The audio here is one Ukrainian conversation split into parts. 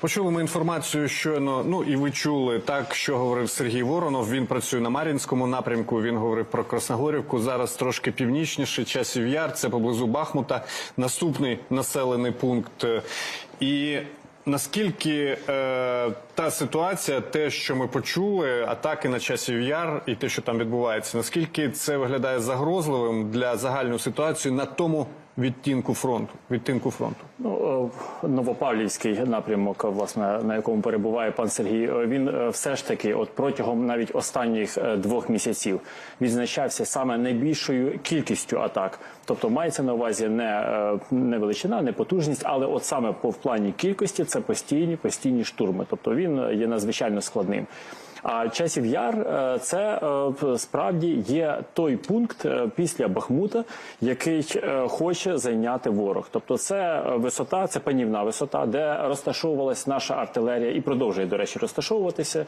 Почули ми інформацію щойно. Ну і ви чули так, що говорив Сергій Воронов. Він працює на Мар'їнському напрямку. Він говорив про Красногорівку. Зараз трошки північніше. Часів Яр, це поблизу Бахмута. Наступний населений пункт. І наскільки е, та ситуація, те, що ми почули, атаки на часів яр і те, що там відбувається, наскільки це виглядає загрозливим для загальної ситуації на тому відтінку фронту? Відтинку фронту? Ну, е, Новопавлівський напрямок, власне, на якому перебуває пан Сергій, е, він е, все ж таки, от протягом навіть останніх двох місяців, відзначався саме найбільшою кількістю атак. Тобто мається на увазі не, не величина, не потужність, але от саме по в плані кількості це постійні постійні штурми. Тобто він є надзвичайно складним. А часів яр е, це е, справді є той пункт е, після Бахмута, який хоче зайняти ворог. Тобто, це висота, це панівна висота, де розташовувалась наша артилерія і продовжує, до речі, розташовуватися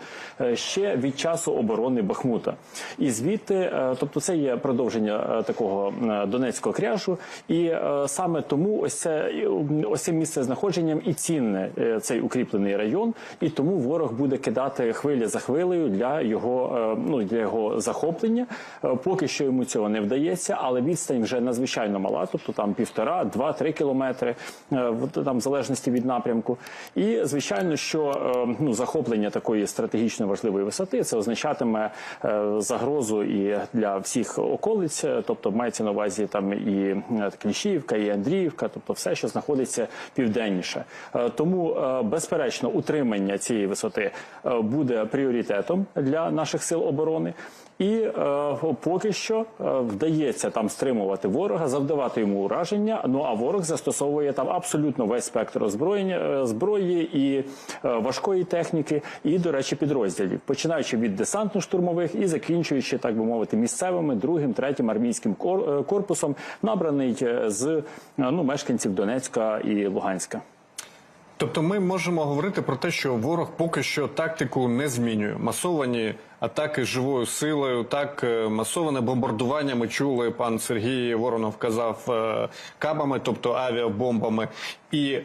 ще від часу оборони Бахмута. І звідти, тобто, це є продовження такого донецького кряжу, і саме тому ось це ось це місце знаходженням і цінне цей укріплений район, і тому ворог буде кидати хвиля за хвилею для його е, ну для його захоплення. Е, Поки що йому цього не вдається, але відстань вже надзвичайно мала, тобто там півтора, два-три кілометри, е, там в залежності від напрямку. І звичайно, що ну захоплення такої стратегічно важливої висоти це означатиме загрозу і для всіх околиць, тобто мається на увазі там і Кліщівка, і Андріївка, тобто все, що знаходиться південніше. Тому, безперечно, утримання цієї висоти буде пріоритетом для наших сил оборони. І е, поки що е, вдається там стримувати ворога, завдавати йому ураження. Ну а ворог застосовує там абсолютно весь спектр озброєння е, зброї і е, важкої техніки, і, до речі, підрозділів, починаючи від десантно-штурмових і закінчуючи, так би мовити, місцевими другим, третім армійським е, корпусом, набраний з ну мешканців Донецька і Луганська. Тобто ми можемо говорити про те, що ворог поки що тактику не змінює. Масовані атаки живою силою, так е, масоване бомбардування. Ми чули, пан Сергій Воронов казав е, кабами, тобто авіабомбами. І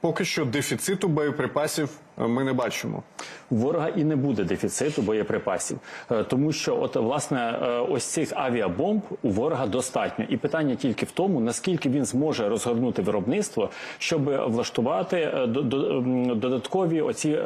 поки що дефіциту боєприпасів ми не бачимо. У ворога і не буде дефіциту боєприпасів, Е, тому що от власне е, ось цих авіабомб у ворога достатньо, і питання тільки в тому, наскільки він зможе розгорнути виробництво, щоб влаштувати е, до- до- додаткові оці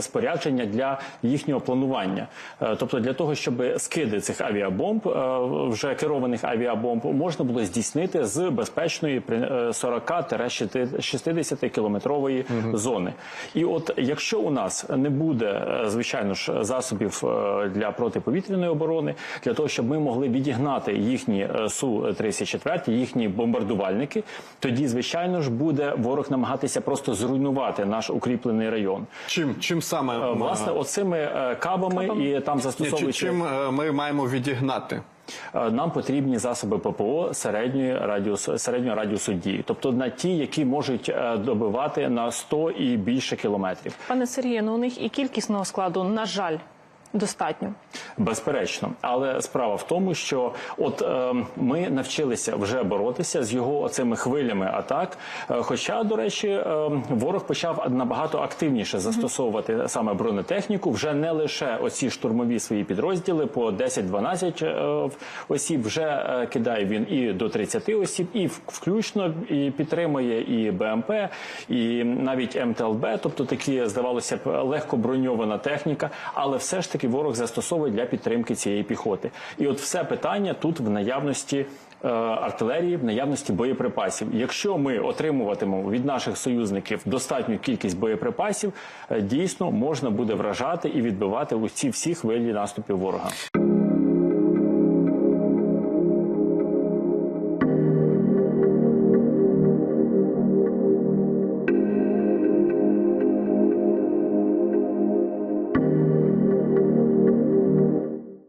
спорядження для їхнього планування. Е, Тобто для того, щоб скиди цих авіабомб, е, вже керованих авіабомб, можна було здійснити з безпечної при- е, 40-60 кілометрової зони. І от якщо у нас не буде, е, звичайно ж, засобів е, для протиповітряної оборони, для того, щоб ми могли відігнати їхні су 34 їхні бомбардувальники, тоді звичайно ж буде ворог намагатися просто зруйнувати наш укріплений район. Чим чим саме Е, Власне, оцими е, кабами і там Ні, застосовуючи чим е, ми маємо відігнати? Е, Нам потрібні засоби ППО середньої радіусу середнього радіусу дії, тобто на ті, які можуть е, добивати на 100 і більше кілометрів. Пане Сергію, ну у них і кількісного складу, на жаль, достатньо. Безперечно, але справа в тому, що от е, ми навчилися вже боротися з його цими хвилями атак. Е, хоча, до речі, е, ворог почав набагато активніше застосовувати саме бронетехніку, вже не лише оці штурмові свої підрозділи по 10-12 е, осіб. Вже е, кидає він і до 30 осіб, і включно і підтримує і БМП, і навіть МТЛБ, тобто такі здавалося б легко броньована техніка, але все ж таки ворог застосовує для підтримки цієї піхоти. І от все питання тут в наявності. е, Артилерії в наявності боєприпасів. Якщо ми отримуватимемо від наших союзників достатню кількість боєприпасів, е, дійсно можна буде вражати і відбивати усі всі хвилі наступів ворога.